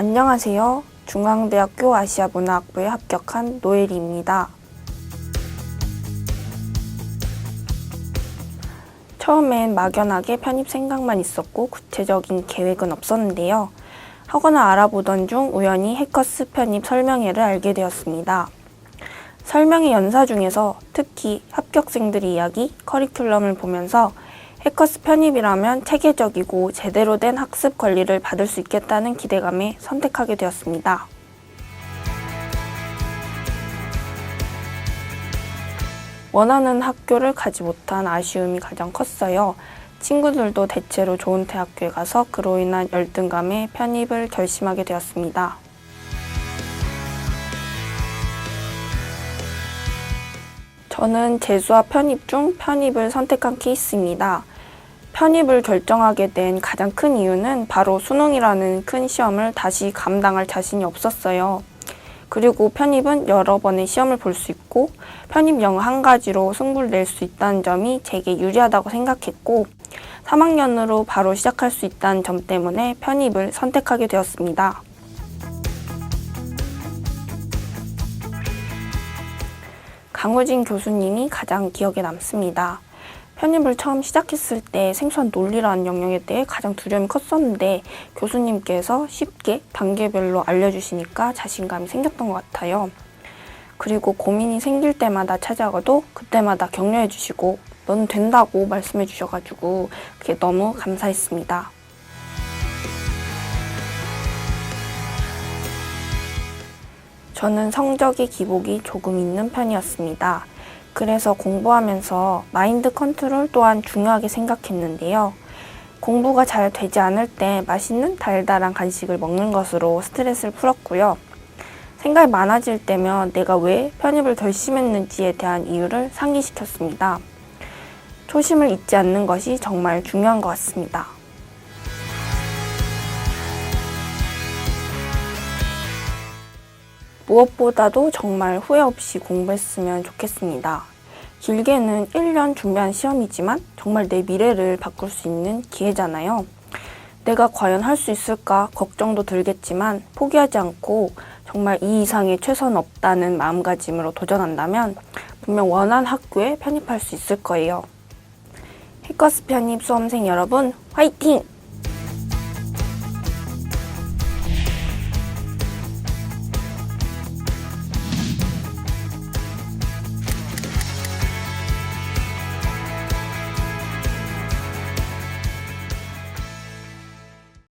안녕하세요. 중앙대학교 아시아문화학부에 합격한 노엘이입니다. 처음엔 막연하게 편입 생각만 있었고 구체적인 계획은 없었는데요. 학원을 알아보던 중 우연히 해커스 편입 설명회를 알게 되었습니다. 설명회 연사 중에서 특히 합격생들의 이야기, 커리큘럼을 보면서 해커스 편입이라면 체계적이고 제대로 된 학습 권리를 받을 수 있겠다는 기대감에 선택하게 되었습니다. 원하는 학교를 가지 못한 아쉬움이 가장 컸어요. 친구들도 대체로 좋은 대학교에 가서 그로 인한 열등감에 편입을 결심하게 되었습니다. 저는 재수와 편입 중 편입을 선택한 케이스입니다. 편입을 결정하게 된 가장 큰 이유는 바로 수능이라는 큰 시험을 다시 감당할 자신이 없었어요. 그리고 편입은 여러 번의 시험을 볼 수 있고 편입 영어 한 가지로 승부를 낼 수 있다는 점이 제게 유리하다고 생각했고 3학년으로 바로 시작할 수 있다는 점 때문에 편입을 선택하게 되었습니다. 강우진 교수님이 가장 기억에 남습니다. 편입을 처음 시작했을 때 생소한 논리라는 영역에 대해 가장 두려움이 컸었는데 교수님께서 쉽게 단계별로 알려주시니까 자신감이 생겼던 것 같아요. 그리고 고민이 생길 때마다 찾아가도 그때마다 격려해 주시고 너는 된다고 말씀해 주셔가지고 그게 너무 감사했습니다. 저는 성적의 기복이 조금 있는 편이었습니다. 그래서 공부하면서 마인드 컨트롤 또한 중요하게 생각했는데요. 공부가 잘 되지 않을 때 맛있는 달달한 간식을 먹는 것으로 스트레스를 풀었고요. 생각이 많아질 때면 내가 왜 편입을 결심했는지에 대한 이유를 상기시켰습니다. 초심을 잊지 않는 것이 정말 중요한 것 같습니다. 무엇보다도 정말 후회 없이 공부했으면 좋겠습니다. 길게는 1년 준비한 시험이지만 정말 내 미래를 바꿀 수 있는 기회잖아요. 내가 과연 할 수 있을까 걱정도 들겠지만 포기하지 않고 정말 이 이상의 최선 없다는 마음가짐으로 도전한다면 분명 원한 학교에 편입할 수 있을 거예요. 해커스 편입 수험생 여러분 화이팅!